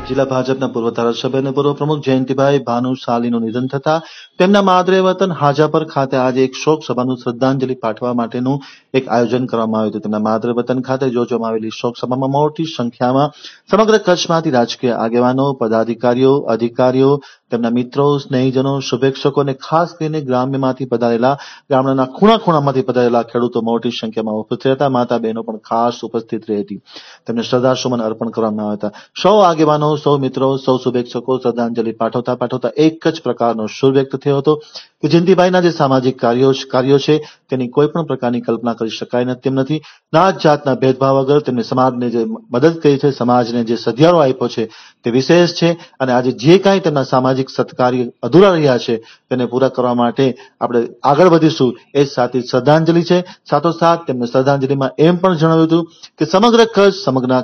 જિલ્લા ભાજપના પૂર્વ ધારાસભ્ય અને પૂર્વ પ્રમુખ જયંતિભાઈ ભાનુશાલીનું નિધન થતા તેમના માદરે વતન હાજાપર ખાતે આજે એક શોક સભાનું શ્રદ્ધાંજલિ પાઠવા માટેનું એક આયોજન કરવામાં આવ્યું હતું. તેમના માદરે વતન ખાતે યોજવામાં આવેલી શોક સભામાં મોટી સંખ્યામાં સમગ્ર કચ્છમાંથી રાજકીય આગેવાનો, પદાધિકારીઓ, અધિકારીઓ, તેમના મિત્રો, સ્નેહીજનો, શુભેચ્છકો અને ખાસ કરીને ગ્રામ્યમાંથી પધારેલા, ગામડાના ખૂણા ખૂણામાંથી પધારેલા ખેડૂતો મોટી સંખ્યામાં ઉપસ્થિત હતા માતા બહેનો પણ ખાસ ઉપસ્થિત રહી હતી તેમને શ્રદ્ધાસુમન અર્પણ કરવામાં આવ્યા હતા. સૌ આગેવાનો સૌ મિત્રો, સૌ શુભેચ્છકો, શ્રદ્ધાંજલિ પાઠવતા પાઠવતા એક જ પ્રકારનો સુર વ્યક્ત થયો હતો કે જયંતિભાઈના જે સામાજિક કાર્યો કાર્યો છે, તેની કોઈ પણ પ્રકારની કલ્પના કરી શકાય તેમ નથી. નાત જાતના ભેદભાવ વગર તેમને સમાજને જે મદદ કરી છે, સમાજને જે સધિયારો આપ્યો છે, તે વિશેષ છે. અને આજે જે કાંઈ તેમના સામાજિક સત્કાર્ય અધૂરા રહ્યા છે, તેને પૂરા કરવા માટે આપણે આગળ વધીશું. એ સાથે શ્રદ્ધાંજલિ છે. સાથોસાથ તેમને શ્રદ્ધાંજલિમાં એમ પણ જણાવ્યું હતું કે સમગ્ર ખર્ચ સમગ્ર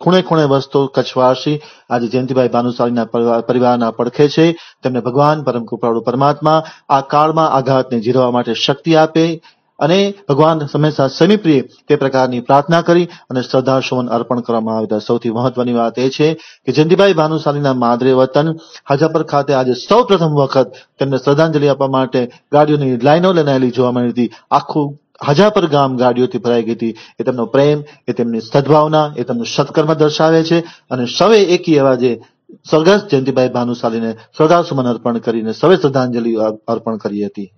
ખૂણે ખૂણે વસતો કચ્છવાસી આજે જયંતિભાઈ ભાનુશાળીના પરિવારના પડખે છે. તેમને ભગવાન પરમ કૃપાળુ પરમાત્મા આ કાળમાં આઘાતને જીરવા માટે શક્તિ આપે અને ભગવાન હંમેશા સમીપ્રિય તે પ્રકારની પ્રાર્થના કરી અને શ્રદ્ધા સુમન અર્પણ કરવામાં આવ્યા સૌથી મહત્વની વાત એ છે કે જયંતિભાઈ ભાનુશાલીના માદરે વતન હાજાપર ખાતે આજે સૌ પ્રથમ વખત તેમને શ્રદ્ધાંજલિ આપવા માટે ગાડીઓની લાઈનો લનાયેલી જોવા મળી હતી. આખું હજાપર ગામ ગાડીઓથી ભરાઈ ગઈ હતી. એ તેમનો પ્રેમ, એ તેમની સદભાવના, એ તેમનું સત્કર્મ દર્શાવે છે અને સવે એકી અવાજે સ્વર્ગસ્થ જયંતિભાઈ ભાનુશાલીને શ્રદ્ધાસુમન અર્પણ કરીને સવે શ્રદ્ધાંજલિ અર્પણ કરી હતી.